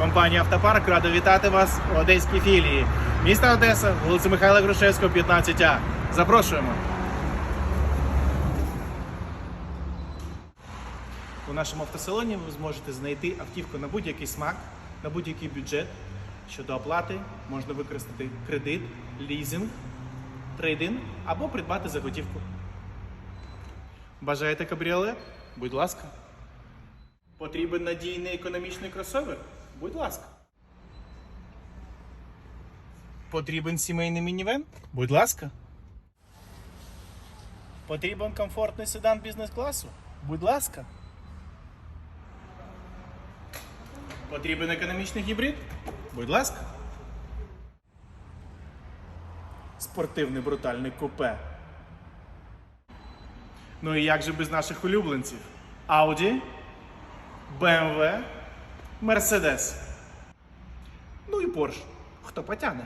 Компанія Автопарк рада вітати вас у одеській філії. Міста Одеса, вулиця Михайла Грушевського, 15А. Запрошуємо. У нашому автосалоні ви зможете знайти автівку на будь-який смак, на будь-який бюджет. Щодо оплати можна використати кредит, лізинг, трейдинг або придбати за готівку. Бажаєте кабріолет? Будь ласка. Потрібен надійний економічний кросовер? Будь ласка. Потрібен сімейний мінівен? Будь ласка. Потрібен комфортний седан бізнес-класу? Будь ласка. Потрібен економічний гібрид? Будь ласка. Спортивний брутальний купе. Ну і як же без наших улюбленців? Audi, BMW, Mercedes. Ну і Porsche. Хто потягне?